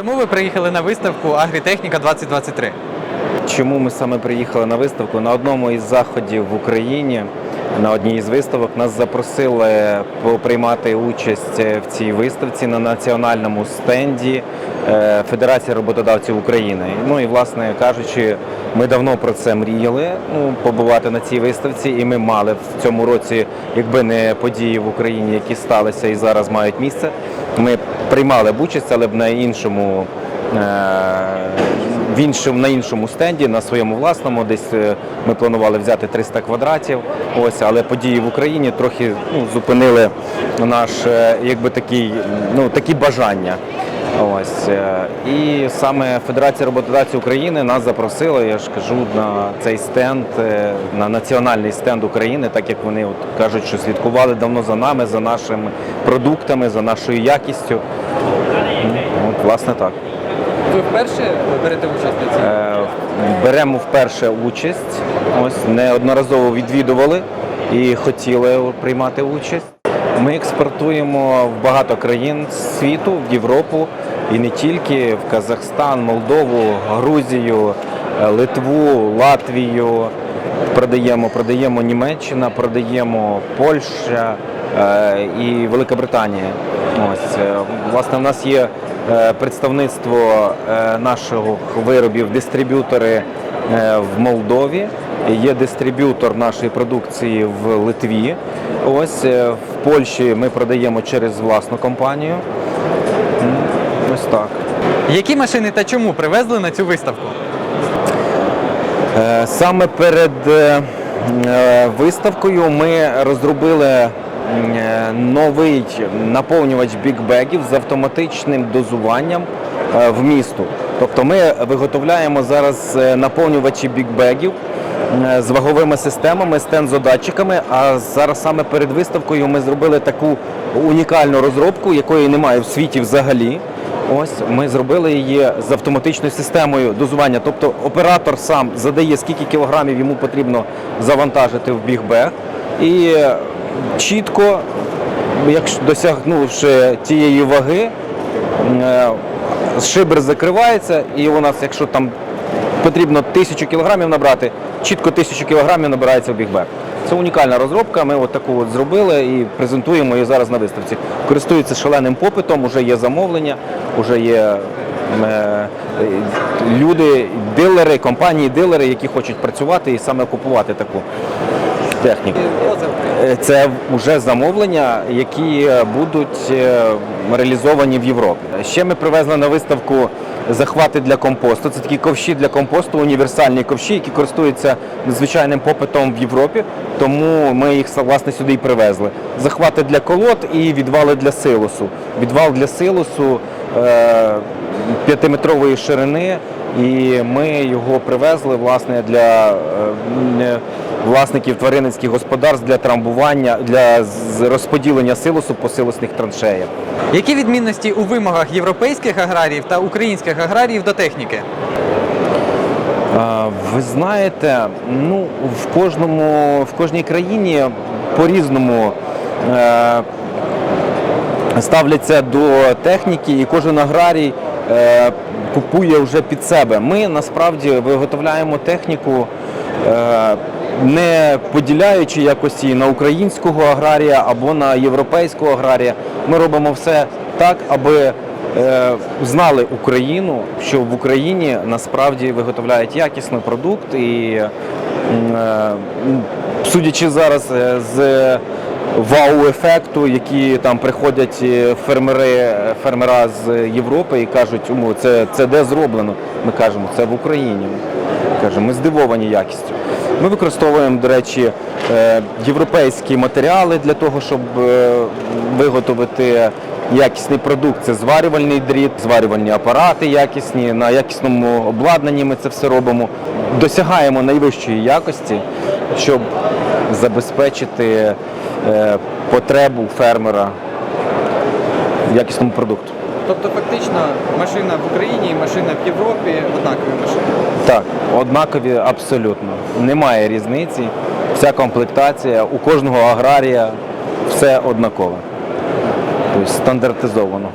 Чому ви приїхали на виставку Агрітехніка 2023? Чому ми саме приїхали на виставку? На одному із заходів в Україні, на одній із виставок, нас запросили приймати участь в цій виставці на національному стенді е, Федерації роботодавців України. Ну і власне кажучи, ми давно про це мріяли ну, побувати на цій виставці, і ми мали в цьому році, якби не події в Україні, які сталися і зараз мають місце. Ми приймали б участь, але б на іншому. В іншому на іншому стенді, на своєму власному, десь е, ми планували взяти 300 квадратів. Ось, але події в Україні трохи ну, зупинили наш, е, якби такий, ну такі бажання. Ось е, і саме Федерація роботодавців України нас запросила, я ж кажу, на цей стенд, на національний стенд України, так як вони от кажуть, що слідкували давно за нами, за нашими продуктами, за нашою якістю. От, власне, так. Ви вперше берете участь на цій? Е, Беремо вперше участь. Ось неодноразово відвідували і хотіли приймати участь. Ми експортуємо в багато країн світу, в Європу і не тільки в Казахстан, Молдову, Грузію, е, Литву, Латвію. Продаємо, продаємо Німеччина, продаємо Польща е, і Велика Британія. Ось е, власне, в нас є представництво е, наших виробів, дистриб'ютори е, в Молдові. Є дистриб'ютор нашої продукції в Литві. Ось е, в Польщі ми продаємо через власну компанію. Ось так. Які машини та чому привезли на цю виставку? Е, Саме перед е, е, виставкою ми розробили е, новий наповнювач бікбегів з автоматичним дозуванням е, в місту. Тобто ми виготовляємо зараз е, наповнювачі бікбегів е, з ваговими системами, з тензодатчиками. А зараз саме перед виставкою ми зробили таку унікальну розробку, якої немає в світі взагалі. Ось ми зробили її з автоматичною системою дозування. Тобто оператор сам задає, скільки кілограмів йому потрібно завантажити в бігбег, і чітко, якщо досягнувши тієї ваги, е, шибер закривається, і у нас, якщо там потрібно тисячу кілограмів набрати, чітко тисячу кілограмів набирається в бігбег. Це унікальна розробка. Ми от таку от зробили і презентуємо її зараз на виставці. Користується шаленим попитом, вже є замовлення, вже є е, люди, дилери, компанії-дилери, які хочуть працювати і саме купувати таку техніку. Е, Це вже замовлення, які е, будуть е, реалізовані в Європі. Ще ми привезли на виставку захвати для компосту. Це такі ковші для компосту, універсальні ковші, які користуються звичайним попитом в Європі. Тому ми їх власне сюди і привезли. Захвати для колод і відвали для силосу. Відвал для силосу п'ятиметрової ширини. І ми його привезли власне для е, власників тваринницьких господарств для трамбування, для розподілення силосу по силосних траншеях. Які відмінності у вимогах європейських аграріїв та українських аграріїв до техніки? Ви знаєте, ну в кожному в кожній країні по-різному е, ставляться до техніки, і кожен аграрій купує вже під себе. Ми насправді виготовляємо техніку. Е, не поділяючи якось її на українського аграрія або на європейського аграрія, ми робимо все так, аби е, знали Україну, що в Україні насправді виготовляють якісний продукт і е, судячи зараз е, з вау-ефекту, які там приходять е, фермери, фермера з Європи і кажуть, «Ому, це, це де зроблено. Ми кажемо, це в Україні. Кажемо, ми здивовані якістю. Ми використовуємо, до речі, е, європейські матеріали для того, щоб е, виготовити якісний продукт. Це зварювальний дріт, зварювальні апарати якісні, на якісному обладнанні ми це все робимо. Досягаємо найвищої якості, щоб забезпечити е, потребу фермера в якісному продукту. Тобто, фактично, машина в Україні і машина в Європі однакові машини. Так, однакові абсолютно. Немає різниці. Вся комплектація, у кожного аграрія все однакове. Тобто стандартизовано.